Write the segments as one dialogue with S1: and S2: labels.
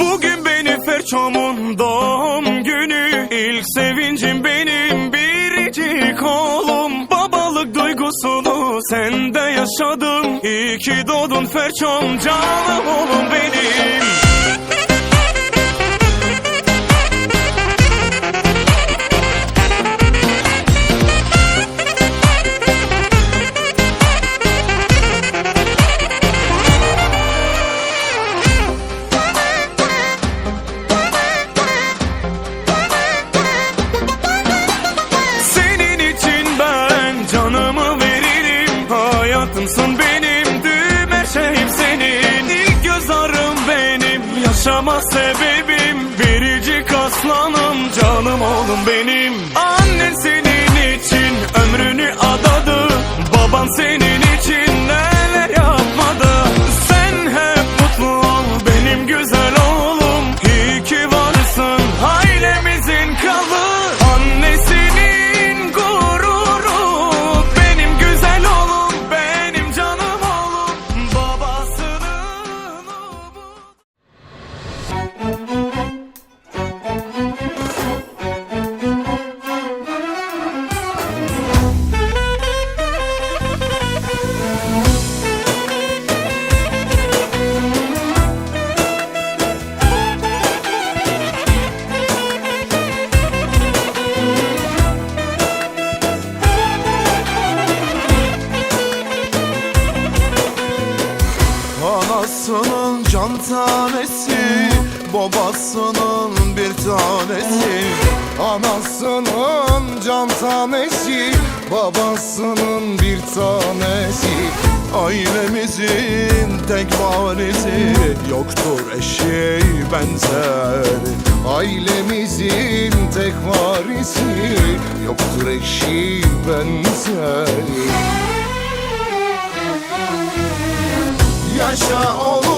S1: Bugün beni Ferçom'un doğum günü. İlk sevincim benim biricik oğlum. Babalık duygusunu sende yaşadım. İyi ki doğdun Ferçom canım oğlum benim Hayatımsın benim düğüm her şeyim senin. İlk göz ağrım benim yaşama sebebim. Biricik aslanım canım oğlum benim. Annen senin için ömrünü adadı. Baban senin
S2: tanesi Babasının bir tanesi Anasının can tanesi Babasının bir tanesi. Ailemizin tek varisi Yoktur eşeği benzeri Ailemizin tek varisi Yoktur eşeği benzeri Yaşa oğlum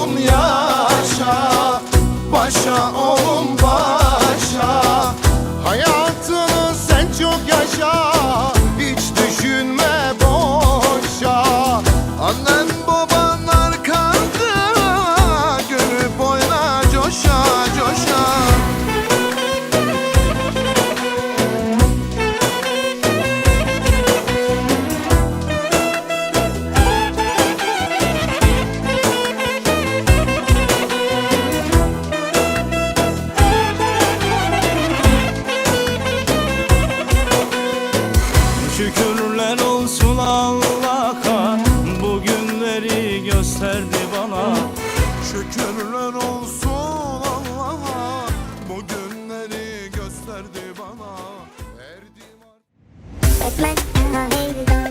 S2: like I hate it.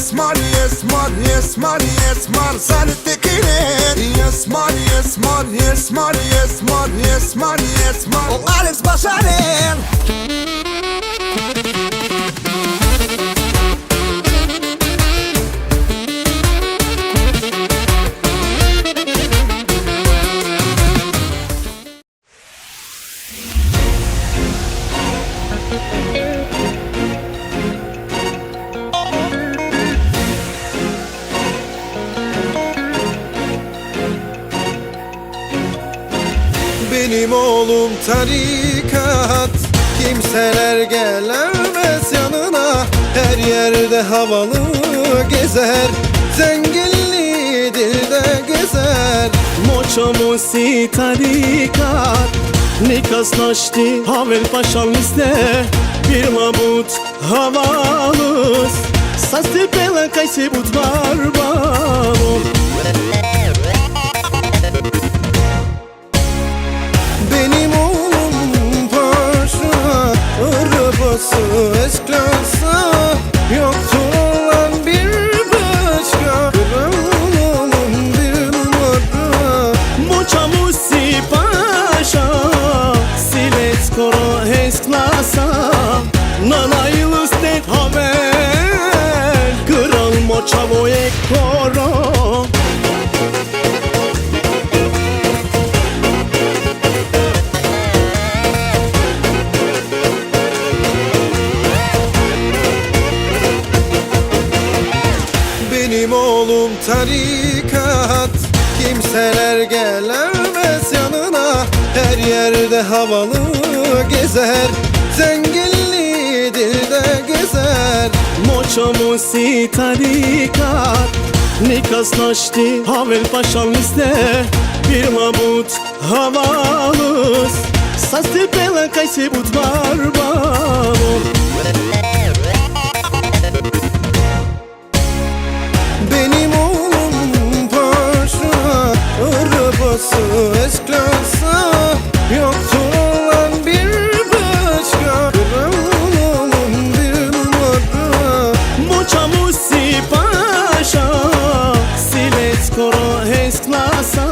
S2: يسمعني يسمعني يسمعني يسمع رسالة كلامي يسمعني يسمعني يسمعني يسمعني يسمعني يسمع وأعرف بشعرين
S3: Benim oğlum tarikat. Kimseler gelemez yanına. Her yerde havalı gezer. Zenginliği dilde gezer.
S4: Moço musi tarikat. Nikas naşti Havel paşam liste Bir mabut havalı Sasti kajse but barbaro koro
S3: Benim oğlum tarikat. Kimseler gelemez yanına. Her yerde havalı gezer. Zenginliği dilde gezer
S4: Moća musi tarikat Nikas našti Havel pašal liste. Bir labut havalus Sa stepela kaj se but
S3: Benim oğlum paşa Arabası esklasa
S4: Moća musi